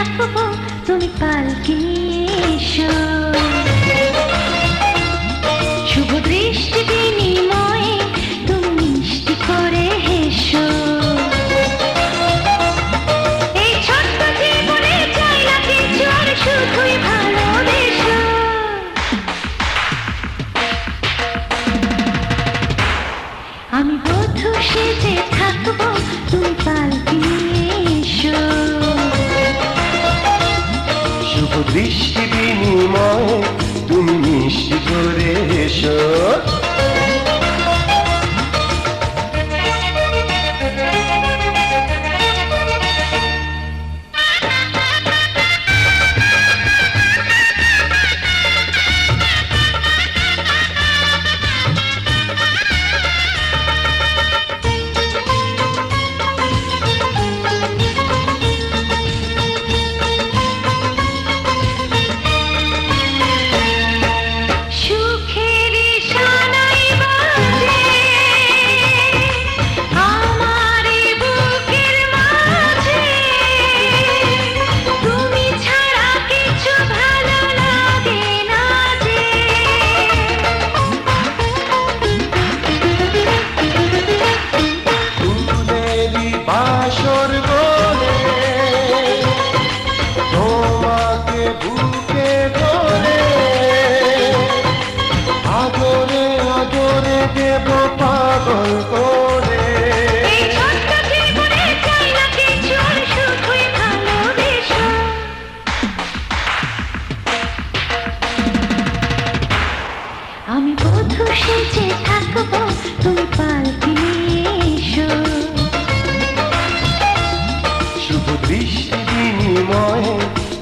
ডাকবো তুমি পালকি এসো শুভ দৃষ্টি বিনিময়ে তুমি মিষ্টি করে হেসো। এই ছোট্ট জীবনে চাই না কিছু, আর শুধুই ভালোবেসো। আমি বধূ সেজে থাকব, তুমি পালকি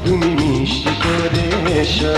তুমি মিষ্টি করে এসো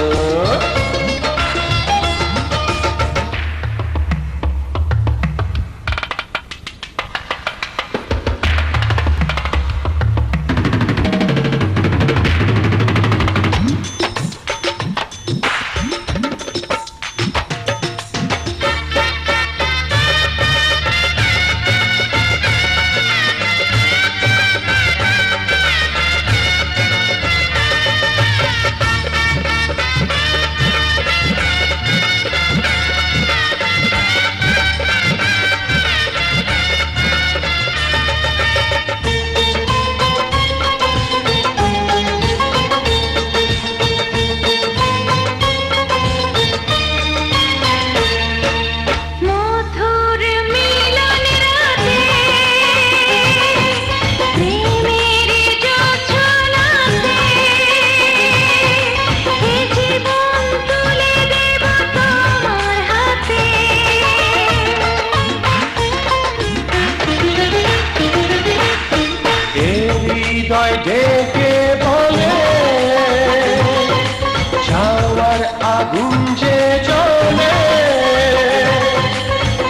আগুন যে চলে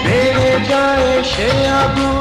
বেড়ে যায় সে আগুন।